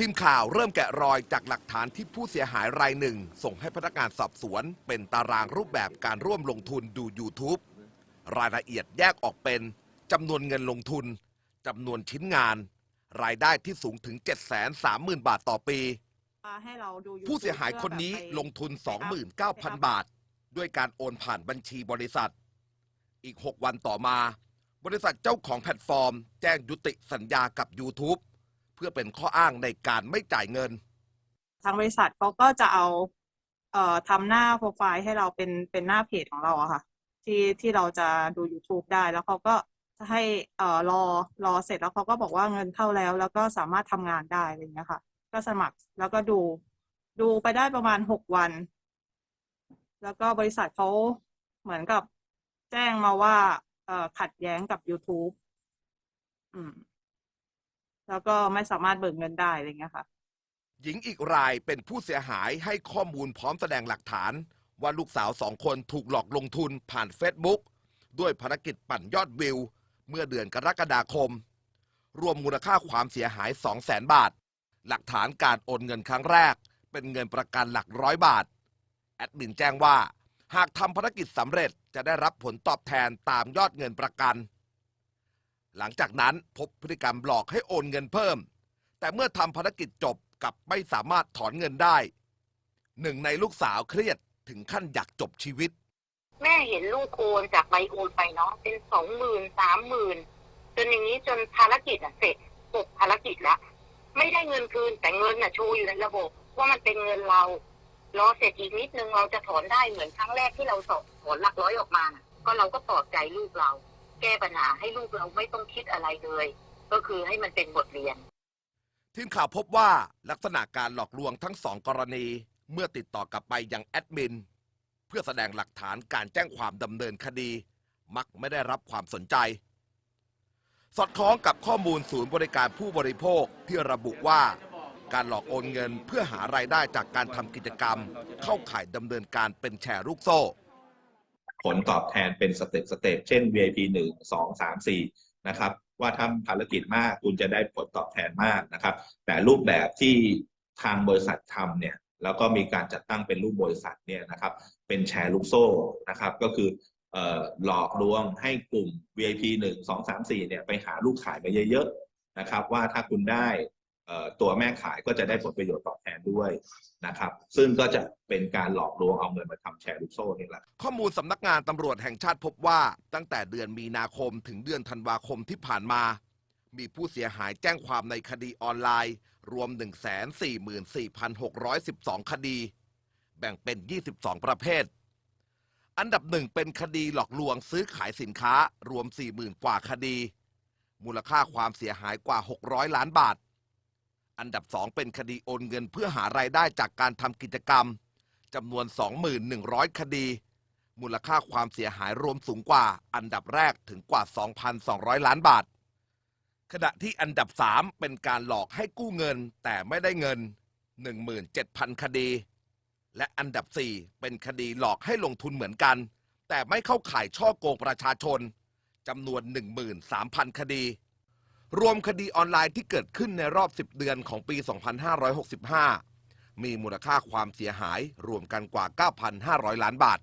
ทีมข่าวเริ่มแกะรอยจากหลักฐานที่ผู้เสียหายรายหนึ่ง ส่งให้พนักงานสอบสวน เป็นตารางรูปแบบการร่วมลงทุนดู YouTube รายละเอียดแยกออกเป็นจำนวนเงินลงทุนจำนวนชิ้นงาน รายได้ที่สูงถึง 730,000 บาทต่อปี ให้เราดู YouTube ผู้เสียหายคนนี้ลงทุนไปอัพ29,000 บาท ด้วยการโอนผ่านบัญชีบริษัท อีก 6 วันต่อมา บริษัทเจ้าของแพลตฟอร์ม แจ้งยุติสัญญากับ YouTube เพื่อเป็นข้ออ้างในการไม่จ่ายเงิน ทางบริษัทเขาก็จะเอาเอ่อทำหน้าโปรไฟล์ให้เราเป็นเป็นหน้าเพจของเราอะค่ะ ที่ที่เราจะดู YouTube ได้แล้วเขาก็จะให้เอ่อรอรอเสร็จแล้วเขาก็บอกว่าเงินเข้าแล้ว แล้วก็สามารถทำงานได้อะไรอย่างเงี้ยค่ะ ก็สมัครแล้วก็ดูดูไปได้ประมาณหกวัน แล้วก็บริษัทเขาเหมือนกับแจ้งมาว่าเอ่อขัดแย้งกับ YouTube อืม แล้วก็ไม่สามารถเบิกเงินได้อะไรองเงี้ยค่ะ หญิงอีกรายเป็นผู้เสียหายให้ข้อมูลพร้อมแสดงหลักฐาน ว่าลูกสาวสองคนถูกหลอกลงทุนผ่าน Facebook ด้วยภารกิจปั่นยอดวิว เมื่อเดือนกรกฎาคม รวมมูลค่าความเสียหาย 2 0 0แสนบาท หลักฐานการโอนเงินครั้งแรก เป็นเงินประกันหลักร้อยบาท แอดมินแจ้งว่า หากทำภารกิจสำเร็จจะได้รับผลตอบแทนตามยอดเงินประกัน หลังจากนั้นพบพฤติกรรมหลอกให้โอนเงินเพิ่ม แต่เมื่อทำภารกิจจบกลับไม่สามารถถอนเงินได้ หนึ่งในลูกสาวเครียดถึงขั้นอยากจบชีวิต แม่เห็นลูกโอนจากใบโอนไปเนาะเป็นสองหมื่นสามหมื่นจนอย่างนี้จนภารกิจอะเสร็จหกภารกิจละไม่ได้เงินคืนแต่เงินอะโชว์อยู่ในระบบ ว่ามันเป็นเงินเรารอเสร็จอีกนิดนึงเราจะถอนได้เหมือนครั้งแรกที่เราสอบถอนหลักร้อยออกมานะก็เราก็ปลอบใจลูกเรา แก้ปัญหาให้ลูกเราไม่ต้องคิดอะไรเลย ก็คือให้มันเป็นบทเรียน ทีมข่าวพบว่าลักษณะการหลอกลวงทั้งสองกรณี เมื่อติดต่อกลับไปยังแอดมิน เพื่อแสดงหลักฐานการแจ้งความดำเนินคดี มักไม่ได้รับความสนใจ สอดคล้องกับข้อมูลศูนย์บริการผู้บริโภคที่ระบุว่า การหลอกโอนเงินเพื่อหารายได้จากการทำกิจกรรม เข้าข่ายดำเนินการเป็นแชร์ลูกโซ่ ผลตอบแทนเป็นสเต็ปสเต็ปเช่น VIP 1 2 3 4นะครับว่าทำภารกิจมากคุณจะได้ผลตอบแทนมากนะครับ แต่รูปแบบที่ทางบริษัททำเนี่ยแล้วก็มีการจัดตั้งเป็นรูปบริษัทเนี่ยนะครับ เป็นแชร์ลูกโซ่นะครับ ก็คือออหลอกลวงให้กลุ่ม VIP 1 2 3 4เนี่ยไปหาลูกขายมาเยอะๆนะครับ ว่าถ้าคุณได้ ตัวแม่ขายก็จะได้ผลประโยชน์ตอบแทนด้วยนะครับ ซึ่งก็จะเป็นการหลอกลวงเอาเงินมาทำแชร์ลูกโซ่นี่แหละข้อมูลสำนักงานตำรวจแห่งชาติพบว่าตั้งแต่เดือนมีนาคมถึงเดือนธันวาคมที่ผ่านมา มีผู้เสียหายแจ้งความในคดีออนไลน์ รวม 144,612 คดี แบ่งเป็น 22 ประเภท อันดับหนึ่งเป็นคดีหลอกลวงซื้อขายสินค้ารวม 40,000 กว่าคดี มูลค่าความเสียหายกว่า 600 ล้านบาท อันดับสองเป็นคดีโอนเงินเพื่อหารายได้จากการทำกิจกรรมจำนวน 2,100 คดี มูลค่าความเสียหายรวมสูงกว่า อันดับแรกถึงกว่า 2,200 ล้านบาท ขณะที่อันดับ 3 เป็นการหลอกให้กู้เงินแต่ไม่ได้เงิน 17,000 คดี และอันดับ 4 เป็นคดีหลอกให้ลงทุนเหมือนกัน แต่ไม่เข้าข่ายช่อโกงประชาชนจำนวน 13,000 คดี รวมคดีออนไลน์ที่เกิดขึ้นในรอบ 10 เดือนของปี 2565 มีมูลค่าความเสียหายรวมกันกว่า 9,500 ล้านบาท